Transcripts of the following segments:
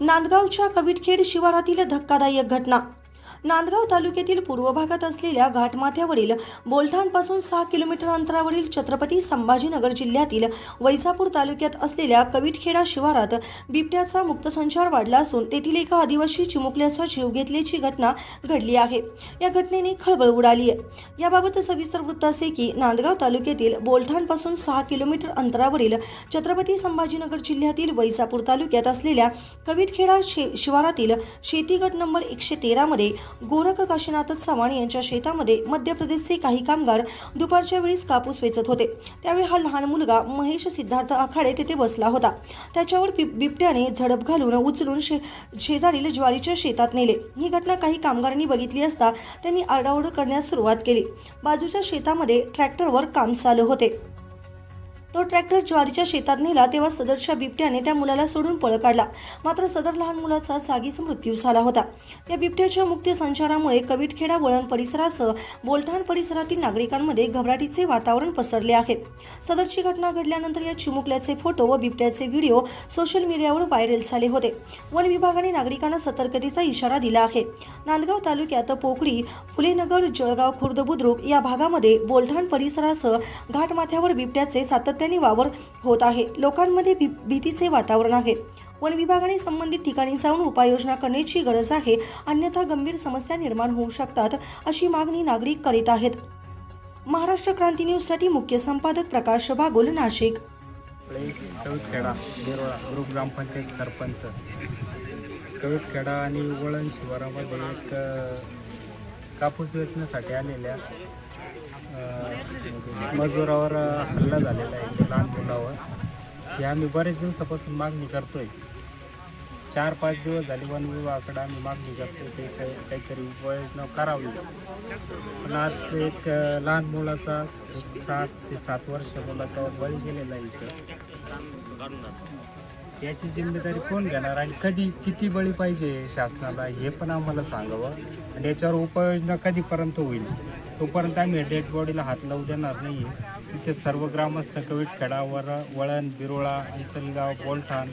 नांदगावच्या कविटखेड शिवारातील धक्कादायक घटना. नांदगाव तालुक्यातील पूर्व भागात असलेल्या घाटमाथ्यावरील बोलठाणपासून सहा किलोमीटर अंतरावरील छत्रपती संभाजीनगर जिल्ह्यातील वैजापूर तालुक्यात असलेल्या कविटखेडा शिवारात बिबट्याचा मुक्त संचार वाढला असून तेथील एका आदिवासी चिमुकल्याचा जीव घेतल्याची घटना घडली आहे. या घटनेने खळबळ उडाली आहे. याबाबत सविस्तर वृत्त असे की नांदगाव तालुक्यातील बोलठाणपासून सहा किलोमीटर अंतरावरील छत्रपती संभाजीनगर जिल्ह्यातील वैजापूर तालुक्यात असलेल्या कविटखेडा शे शिवारातील शेती गट नंबर एकशे तेरामध्ये गोरख काशीनाथ चव्हाण यांच्या शेतामध्ये मध्य प्रदेशचे काही कामगार दुपारच्या वेळीस कापूस वेचत होते. त्यावेळी हा लहान मुलगा महेश सिद्धार्थ आखाडे तेथे बसला होता. त्याच्यावर बिब- बिबट्याने झडप घालून उचलून शे शेजारील ज्वारीच्या शेतात नेले. ही घटना काही कामगारांनी बघितली असता त्यांनी आरडाओरड करण्यास सुरुवात केली. बाजूच्या शेतामध्ये ट्रॅक्टरवर काम चालू होते. तो ट्रॅक्टर ज्वारीच्या शेतात नेला तेव्हा सदरच्या बिबट्याने त्या मुलाला सोडून पळ काढला. मात्र सदर लहान मुलाचा जागीच मृत्यू झाला होता. या बिबट्याच्या मुक्ती संचारामुळे कविटखेडा वळण परिसरासह बोलठाण परिसरातील नागरिकांमध्ये घबराटीचे वातावरण पसरले आहे. सदरची घटना घडल्यानंतर या चिमुकल्याचे फोटो व बिबट्याचे व्हिडिओ सोशल मीडियावर व्हायरल झाले होते. वन विभागाने नागरिकांना सतर्कतेचा इशारा दिला आहे. नांदगाव तालुक्यात पोकळी फुलेनगर जळगाव खुर्द बुद्रुक या भागामध्ये बोलठाण परिसरासह घाटमाथ्यावर बिबट्याचे सातत्य सातत्याने वावर होत आहे. लोकांमध्ये भी- भीतीचे वातावरण आहे. वन विभागाने संबंधित ठिकाणी जाऊन उपाययोजना करण्याची गरज आहे. अन्यथा गंभीर समस्या निर्माण होऊ शकतात अशी मागणी नागरिक करीत आहेत. महाराष्ट्र क्रांती न्यूजसाठी मुख्य संपादक प्रकाश बागोल नाशिक. कवितखेडा बिरोळा ग्रुप ग्रामपंचायत सरपंच. कवितखेडा आणि वळण शिवारामध्ये एक कापूस वेचण्यासाठी आलेल्या मजुरावर हल्ला झालेला आहे लहान मुलावर. हे आम्ही बरेच दिवसापासून मागणी करतोय. चार पाच दिवस झाले वन विभागाकडे आम्ही मागणी करतोय ते काही- काहीतरी उपाययोजना करावी पण आज एक लहान मुलाचा एक सात ते सात वर्ष मुलाचा बळी गेलेला आहे इथं. याची जिम्मेदारी कोण घेणार आणि कधी किती बळी पाहिजे शासनाला हे पण आम्हाला सांगावं. आणि याच्यावर उपाययोजना कधीपर्यंत होईल? तोपर्यंत आम्ही डेड बॉडीला हात लावू देणार नाही. इथे सर्व ग्रामस्थ कविटखेडा वर वळण बिरोळा इचलगाव बोलठाण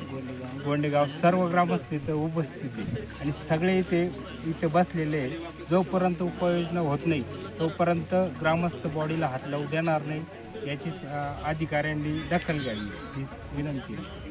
गोंडेगाव सर्व ग्रामस्थ इथं उपस्थित आहे. आणि सगळे इथे इथे बसलेले जोपर्यंत उपाययोजना होत नाही तोपर्यंत ग्रामस्थ बॉडीला हात लावू देणार नाही. याची अधिकाऱ्यांनी दखल घ्यावी. ही विनंती आहे.